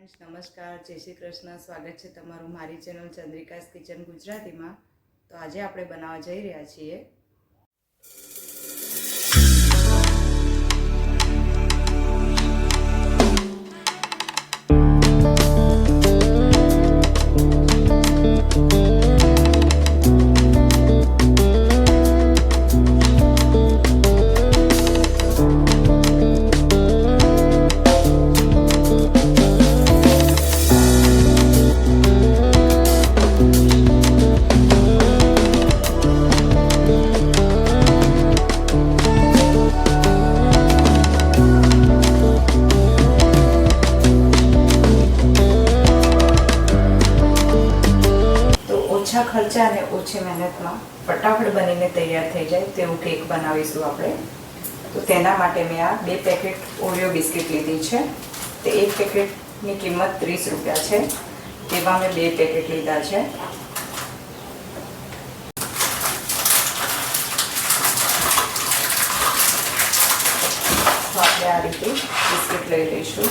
Friends નમસ્કાર, જય શ્રી કૃષ્ણ, સ્વાગત છે તમારું મારી ચેનલ ચંદ્રિકાસ કિચન ગુજરાતીમાં. તો આજે આપણે બનાવવા જઈ રહ્યા છીએ ખર્ચા અને ઓછી મહેનતમાં ફટાફટ બનીને તૈયાર થઈ જાય તેવું કેક બનાવીશું આપણે. તો તેના માટે મેં આ બે પેકેટ ઓરિયો બિસ્કિટ લીધી છે. તે એક પેકેટની કિંમત ત્રીસ રૂપિયા છે. તેમાં મેં બે પેકેટ લીધા છે. તો આપણે આ રીતે બિસ્કિટ લઈ લઈશું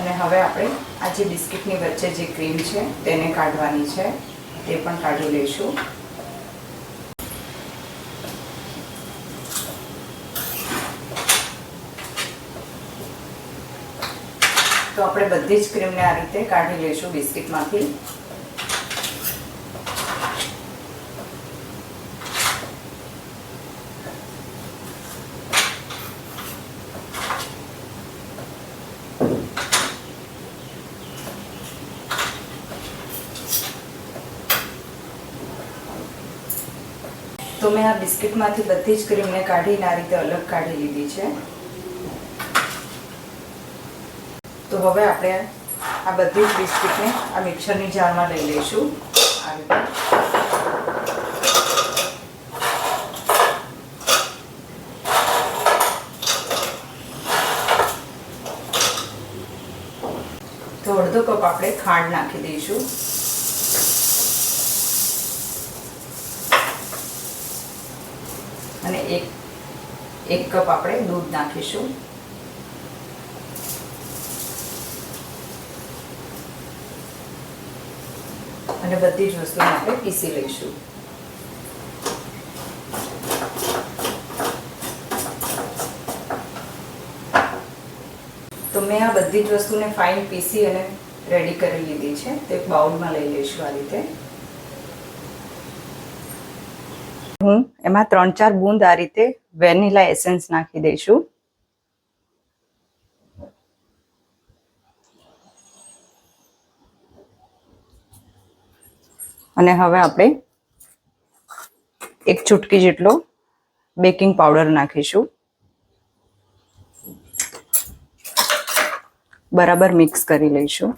અને હવે આપણે આ જે બિસ્કિટની વચ્ચે જે ક્રીમ છે, તેને કાઢવાની છે. તે પણ કાઢી લઈશું. તો આપણે બધી જ ક્રીમને આ રીતે કાઢી લઈશું બિસ્કિટમાંથી. તો મેં આ બિસ્કિટમાંથી બધી જ ક્રીમને કાઢીને આ રીતે અલગ કાઢી લીધી છે. તો હવે આપણે આ બધી જ બિસ્કિટને આ મિક્સરની જારમાં લઈ લઈશું. આ રીતે. તો અડધો કપ આપણે ખાંડ નાખી દઈશું. અને એક એક કપ આપણે દૂધ નાખીશું. અને બધી જ વસ્તુને આપણે પીસી લઈશું. તો મેં આ બધી જ વસ્તુને ફાઇન પીસી અને રેડી કરી લીધી છે. તે બાઉલમાં લઈ લઈશું આ રીતે હું એમાં ત્રણ ચાર બૂંદ આ રીતે વેનીલા એસેન્સ નાખી દઈશું. અને હવે આપણે એક ચૂટકી જેટલો બેકિંગ પાવડર નાખીશું. બરાબર મિક્સ કરી લઈશું.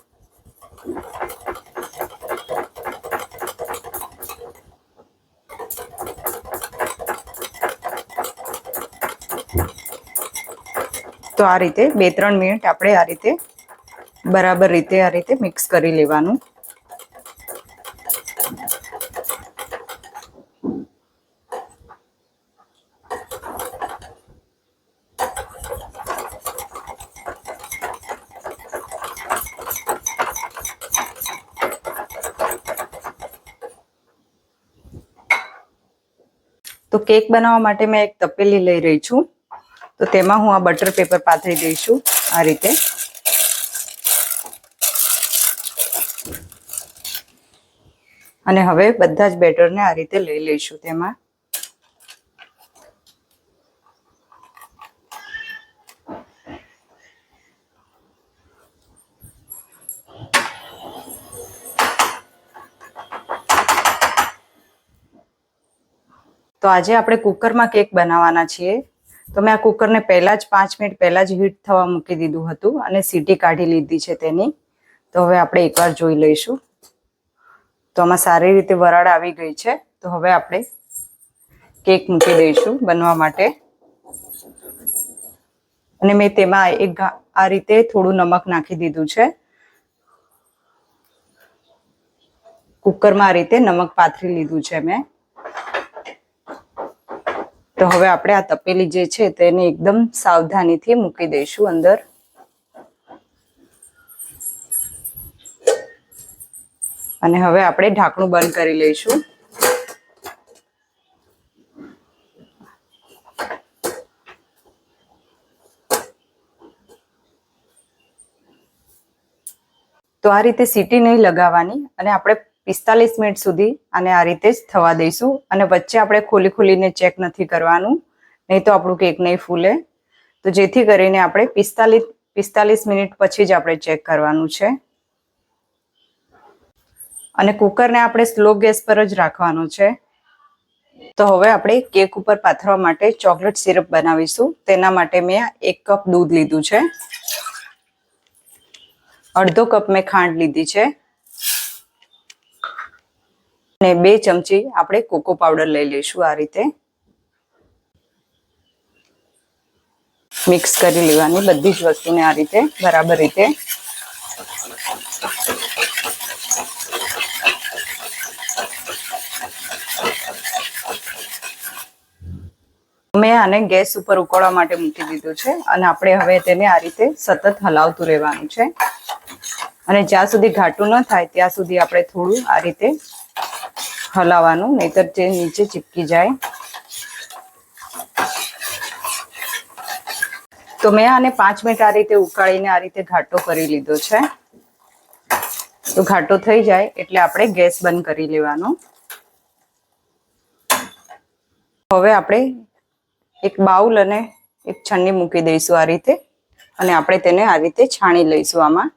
તો આ રીતે બે, ત્રણ મિનિટ આપણે આ રીતે બરાબર રીતે આ રીતે મિક્સ કરી લેવાનું. તો કેક બનાવવા માટે મેં એક તપેલી લઈ રહી છું. તો તેમાં હું આ બટર પેપર પાથરી દઈશું આ રીતે. અને હવે બધા જ બેટરને આ રીતે લઈ લઈશું તેમાં. તો આજે આપણે કુકરમાં કેક બનાવવાના છીએ. તો મેં આ કુકરને પહેલાં જ પાંચ મિનિટ પહેલાં જ હીટ થવા મૂકી દીધું હતું અને સીટી કાઢી લીધી છે તેની. તો હવે આપણે એકવાર જોઈ લઈશું. તો આમાં સારી રીતે વરાળ આવી ગઈ છે. તો હવે આપણે કેક મૂકી દઈશું બનવા માટે. અને મેં તેમાં એક આ રીતે થોડું નમક નાખી દીધું છે. કુકરમાં આ રીતે નમક પાથરી લીધું છે મેં. તો હવે આપણે આ તપેલી જે છે તેને એકદમ સાવધાનીથી મૂકી દઈશું અંદર. અને હવે આપણે ઢાંકણું બંધ કરી લઈશું. તો આ રીતે સીટી નહીં લગાવવાની અને આપણે પિસ્તાલીસ મિનિટ સુધી આને આ રીતે જ થવા દઈશું. અને વચ્ચે આપણે ખોલી ખોલીને ચેક નથી કરવાનું. નહીં તો આપણું કેક નહીં ફૂલે. તો જેથી કરીને આપણે પિસ્તાલીસ પિસ્તાલીસ મિનિટ પછી જ આપણે ચેક કરવાનું છે. અને કુકરને આપણે સ્લો ગેસ પર જ રાખવાનું છે. તો હવે આપણે કેક ઉપર પાથરવા માટે ચોકલેટ સિરપ બનાવીશું. તેના માટે મેં એક કપ દૂધ લીધું છે. અડધો કપ મેં ખાંડ લીધી છે. અને બે ચમચી આપણે કોકો પાવડર લઈ લઈશું આ રીતે. મિક્સ કરી લેવાની બધી જ વસ્તુને આ રીતે, બરાબર રીતે. મેં આને ગેસ ઉપર ઉકળવા માટે મૂકી દીધું છે અને આપણે હવે તેને આ રીતે સતત હલાવતું રહેવાનું છે. અને જ્યાં સુધી ઘાટું ન થાય ત્યાં સુધી આપણે થોડું આ રીતે હલાવવાનું, નહીતર તે નીચે ચીપકી જાય. તો મેં આને પાંચ મિનિટ આ રીતે ઉકાળીને આ રીતે ઘાટો કરી લીધો છે. તો ઘાટો થઈ જાય એટલે આપણે ગેસ બંધ કરી લેવાનો. હવે આપણે એક બાઉલ અને એક છન્ની મૂકી દઈશું આ રીતે. અને આપણે તેને આ રીતે છાણી લઈશું આમાં.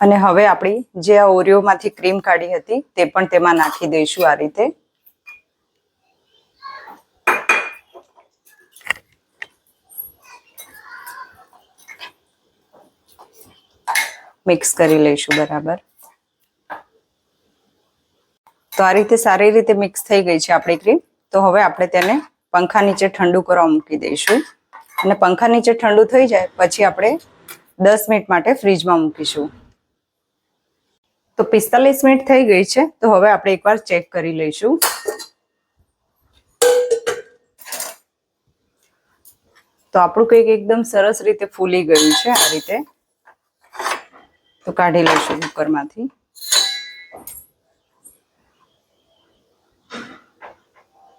અને હવે આપણી જે આ ઓરિયોમાંથી ક્રીમ કાઢી હતી તે પણ તેમાં નાખી દઈશું આ રીતે. મિક્સ કરી લઈશું બરાબર. તો આ રીતે સારી રીતે મિક્સ થઈ ગઈ છે આપણી ક્રીમ. તો હવે આપણે તેને પંખા નીચે ઠંડુ કરવા મૂકી દઈશું. અને પંખા નીચે ઠંડુ થઈ જાય પછી આપણે દસ મિનિટ માટે ફ્રીજમાં મૂકીશું. તો પિસ્તાલીસ મિનિટ થઈ ગઈ છે, તો હવે આપણે એકવાર ચેક કરી લઈશું. તો આપણું કેક એકદમ સરસ રીતે ફૂલી ગયું છે આ રીતે. તો કાઢી લઈશું કુકરમાંથી.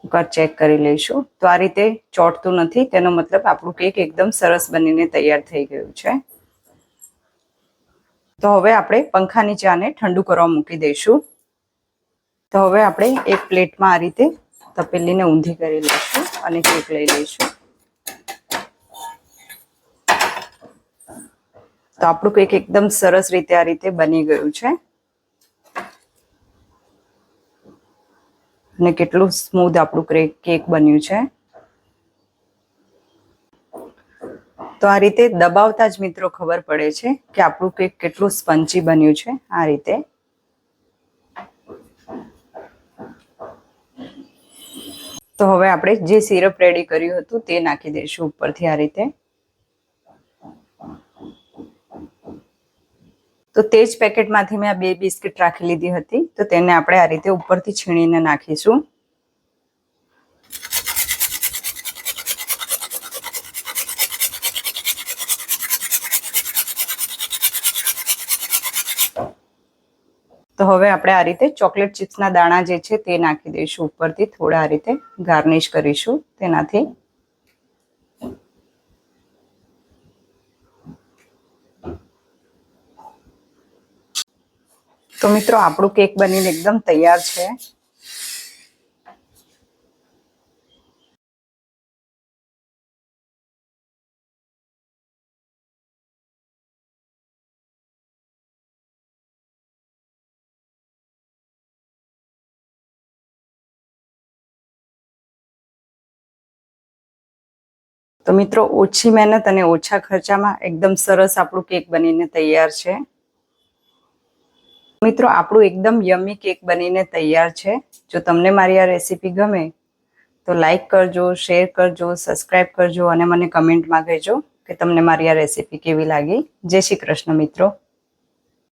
કુકર ચેક કરી લઈશું. તો આ રીતે ચોટતું નથી, તેનો મતલબ આપણું કેક એકદમ સરસ બનીને તૈયાર થઈ ગયું છે. તો હવે આપણે પંખા નીચે આને ઠંડુ કરવા મૂકી દઈશું. તો હવે આપણે એક પ્લેટમાં આ રીતે તપેલીને ઊંધી કરી લઈશું અને કેક લઈ લઈશું. તો આપણું કેક એકદમ સરસ રીતે આ રીતે બની ગયું છે. અને કેટલું સ્મૂધ આપણું કેક બન્યું છે. તો આ રીતે દબાવતા જ મિત્રો ખબર પડે છે કે આપણું કેક કેટલું સ્પંચી બન્યું છે આ રીતે. તો હવે આપણે જે સિરપ રેડી કર્યું હતું તે નાખી દઈશું ઉપરથી આ રીતે. તો તે જ પેકેટમાંથી મેં આ બે બિસ્કિટ રાખી લીધી હતી. તો તેને આપણે આ રીતે ઉપરથી છીણીને નાખીશું. હવે આપણે આ રીતે ચોકલેટ ચિપ્સના દાણા જે છે તે નાખી દઈશું ઉપરથી, થોડા આ રીતે ગાર્નિશ કરીશું તેનાથી. તો મિત્રો, આપણું કેક બનીને એકદમ તૈયાર છે. તો મિત્રો, ઓછી મહેનત અને ઓછા ખર્ચામાં એકદમ સરસ આપણું કેક બનીને તૈયાર છે. મિત્રો, આપણું એકદમ યમી કેક બનીને તૈયાર છે. જો તમને મારી આ રેસીપી ગમે, તો લાઈક કરજો, શેર કરજો સબસ્ક્રાઈબ કરજો અને મને કમેન્ટમાં કહેજો કે તમને મારી આ રેસીપી કેવી લાગી. જય શ્રી કૃષ્ણ મિત્રો.